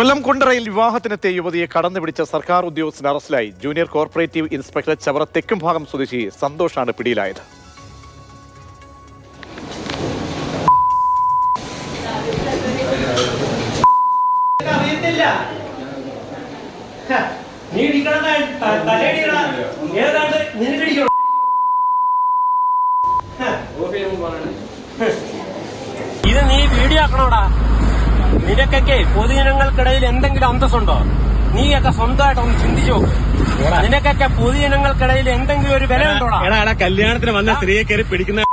കൊല്ലം കുണ്ടറയിൽ വിവാഹത്തിനെത്തിയ യുവതിയെ കടന്നുപിടിച്ച സർക്കാർ ഉദ്യോഗസ്ഥൻ അറസ്റ്റിലായി. ജൂനിയർ കോർപ്പറേറ്റീവ് ഇൻസ്പെക്ടർ ചവറ തെക്കും ഭാഗം സ്വദേശി സന്തോഷാണ് പിടിയിലായത്. ഇത് നീ വീഡിയോ ആക്കണോടാ? നിനക്കൊക്കെ പൊതുജനങ്ങൾക്കിടയിൽ എന്തെങ്കിലും അന്തസ്സുണ്ടോ? നീയൊക്കെ സ്വന്തമായിട്ട് ഒന്ന് ചിന്തിച്ചു നോക്ക്. നിനക്കൊക്കെ പൊതുജനങ്ങൾക്കിടയിൽ എന്തെങ്കിലും ഒരു വില ഉണ്ടോടാ? കല്യാണത്തിന് വന്ന സ്ത്രീയെ കയറി പിടിക്കുന്ന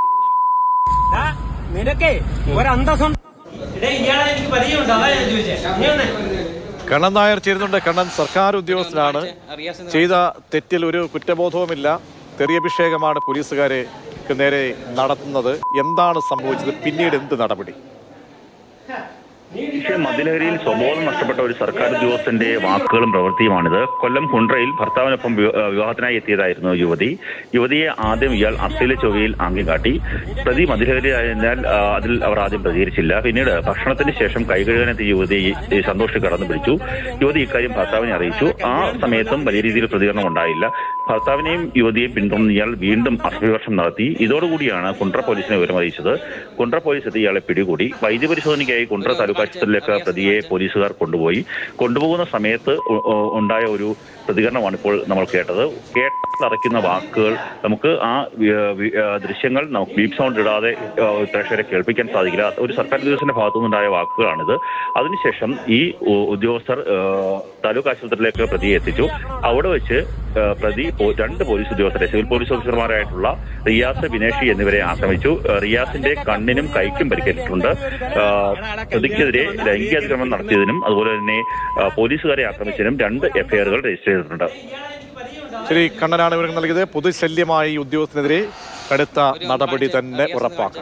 നിനക്കേ ഒരു അന്തസ്സുണ്ട് ഇയാളെ എനിക്ക് പരിചയമുണ്ടോ? അതാ ഞാൻ ചോദിച്ചേ. കണ്ണൻ നായർ ചേരുന്നുണ്ട്. കണ്ണൻ സർക്കാർ ഉദ്യോഗസ്ഥനാണ്. ചെയ്ത തെറ്റിൽ ഒരു കുറ്റബോധവുമില്ല. തെറിയഭിഷേകമാണ് പോലീസുകാരെ നേരെ നടത്തുന്നത്. എന്താണ് സംഭവിച്ചത്? പിന്നീട് എന്ത് നടപടി? മതിലഹരിയിൽ സ്വബോധം നഷ്ടപ്പെട്ട ഒരു സർക്കാർ ഉദ്യോഗസ്ഥന്റെ വാക്കുകളും പ്രവൃത്തിയുമാണിത്. കൊല്ലം കുണ്ട്രയിൽ ഭർത്താവിനൊപ്പം വിവാഹത്തിനായി എത്തിയതായിരുന്നു യുവതി. യുവതിയെ ആദ്യം ഇയാൾ അശ്ലീല ചൊവ്വയിൽ ആംഗ്യം പ്രതി മതിലഹരി ആയതിനാൽ അതിൽ അവർ ആദ്യം പ്രതികരിച്ചില്ല. പിന്നീട് ഭക്ഷണത്തിന് ശേഷം കൈകഴുകാനെത്തിയ യുവതി സന്തോഷ് കടന്നു പിടിച്ചു. യുവതി ഇക്കാര്യം ഭർത്താവിനെ അറിയിച്ചു. ആ സമയത്തും വലിയ രീതിയിൽ പ്രതികരണം ഉണ്ടായില്ല. ഭർത്താവിനെയും യുവതിയെയും പിന്തുടർന്ന് ഇയാൾ വീണ്ടും അസഭ്യവർഷം നടത്തി. ഇതോടുകൂടിയാണ് കുണ്ട്ര പോലീസിനെ വിവരം അറിയിച്ചത് കുണ്ട്ര പോലീസ് എത്തി ഇയാളെ പിടികൂടി. വൈദ്യപരിശോധനയ്ക്കായി കുണ്ട്ര താലൂക്ക് ആശുപത്രിയിലേക്ക് പ്രതിയെ പോലീസുകാർ കൊണ്ടുപോയി. കൊണ്ടുപോകുന്ന സമയത്ത് ഉണ്ടായ ഒരു പ്രതികരണമാണ് ഇപ്പോൾ നമ്മൾ കേട്ടത്. കേട്ടറയ്ക്കുന്ന വാക്കുകൾ നമുക്ക് ആ ദൃശ്യങ്ങൾ നമുക്ക് ബീപ് സൗണ്ട് ഇടാതെ പ്രേക്ഷകരെ കേൾപ്പിക്കാൻ സാധിക്കില്ല. ഒരു സർക്കാർ ഉദ്യോഗസ്ഥന്റെ ഭാഗത്തുനിന്നുണ്ടായ വാക്കുകളാണിത്. അതിനുശേഷം ഈ ഉദ്യോഗസ്ഥർ താലൂക്ക് ആശുപത്രിയിലേക്ക് പ്രതിയെ എത്തിച്ചു. അവിടെ വെച്ച് പ്രതി രണ്ട് പോലീസ് ഉദ്യോഗസ്ഥരെ സിവിൽ പോലീസ് ഓഫീസർമാരായിട്ടുള്ള റിയാസ് ബിനേഷി എന്നിവരെ ആക്രമിച്ചു. റിയാസിന്റെ കണ്ണിനും കൈക്കും പരിക്കേറ്റിട്ടുണ്ട്. പ്രതിക്കെതിരെ ലൈംഗികാതിക്രമം നടത്തിയതിനും അതുപോലെ തന്നെ പോലീസുകാരെ ആക്രമിച്ചതിനും രണ്ട് എഫ്ഐആറുകൾ രജിസ്റ്റർ ചെയ്തിട്ടുണ്ട്. ശരി കണ്ണനാണ് ഇവർക്ക് നൽകിയത്. പൊതുശല്യമായി ഉദ്യോഗസ്ഥനെതിരെ കടുത്ത നടപടി തന്നെ ഉറപ്പാക്കും.